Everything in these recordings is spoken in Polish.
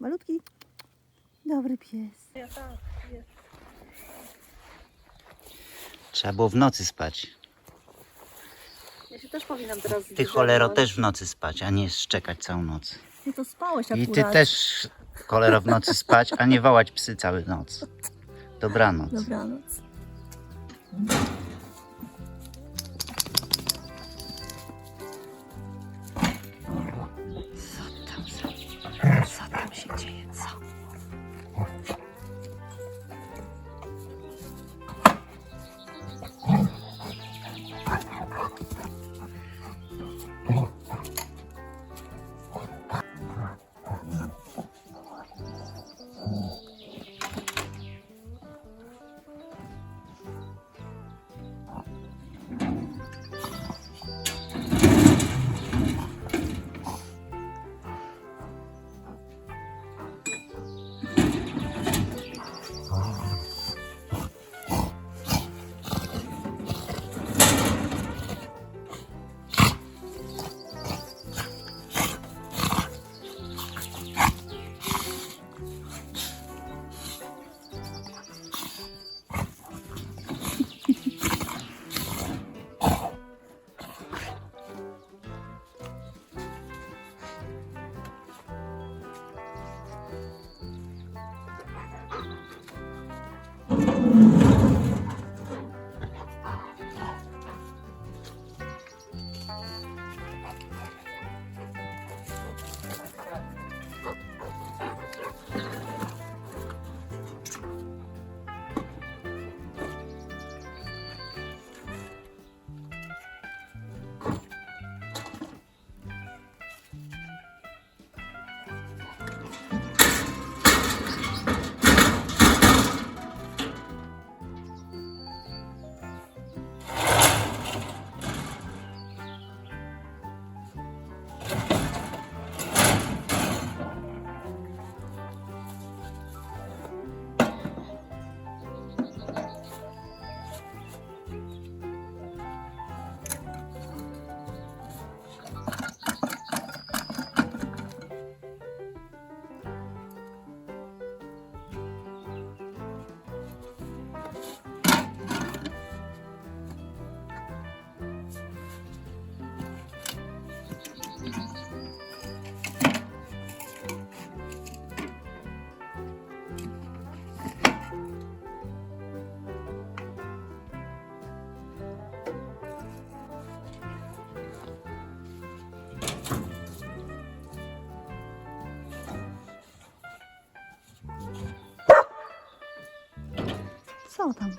Malutki. Dobry pies. Ja tak, jest. Trzeba było w nocy spać. Ja się też powinnam teraz Ty cholero też w nocy spać, a nie szczekać całą noc. Ty to spałeś I akurat. ty też cholero w nocy spać, a nie wołać psy całą noc. Dobranoc. Dobranoc. Co tam? Co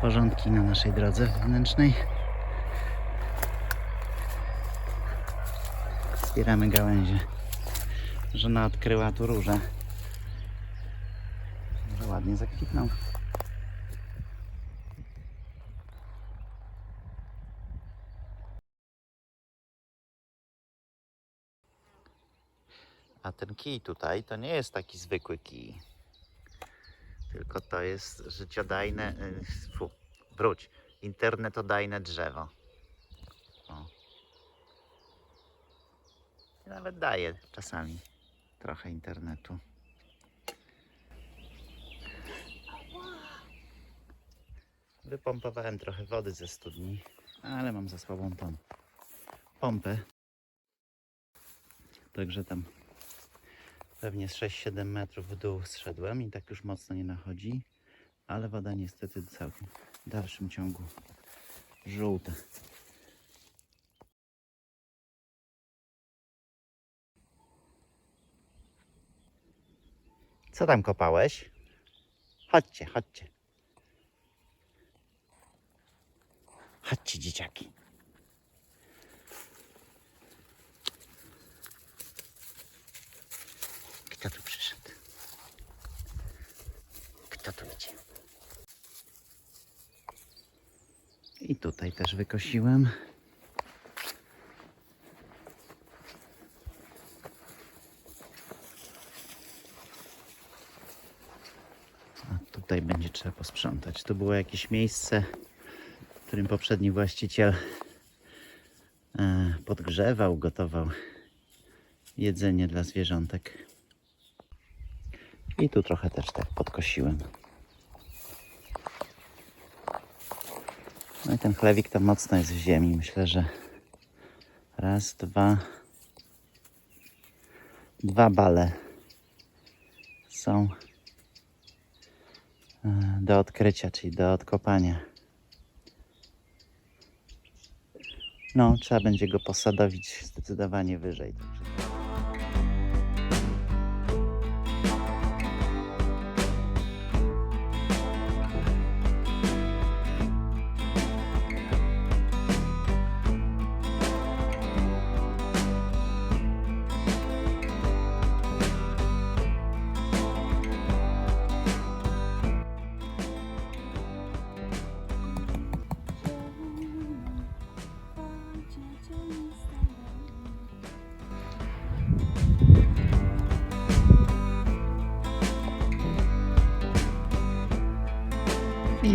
Porządki na naszej drodze wewnętrznej. Zbieramy gałęzie. Żona odkryła tu róże. Że ładnie zakwitną. A ten kij tutaj to nie jest taki zwykły kij. Tylko to jest życiodajne, y, fu, wróć, internetodajne drzewo. O. Nawet daje czasami trochę internetu. Wypompowałem trochę wody ze studni, ale mam za słabą tą pompę. Także tam pewnie z 6-7 metrów w dół zszedłem i tak już mocno nie nachodzi, ale woda niestety całkiem w dalszym ciągu żółta. Co tam kopałeś? Chodźcie, chodźcie. Chodźcie, dzieciaki. I tutaj też wykosiłem. A tutaj będzie trzeba posprzątać. Tu było jakieś miejsce, w którym poprzedni właściciel e, podgrzewał, gotował jedzenie dla zwierzątek. I tu trochę też tak podkosiłem. No i ten chlewik to mocno jest w ziemi. Myślę, że raz, dwa, dwa bale są e, do odkrycia, czyli do odkopania. No, trzeba będzie go posadowić zdecydowanie wyżej.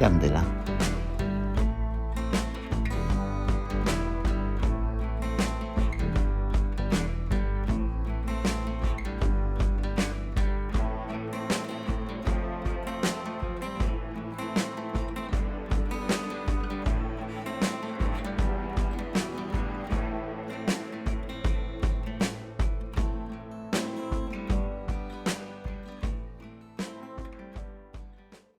Także I dandyla.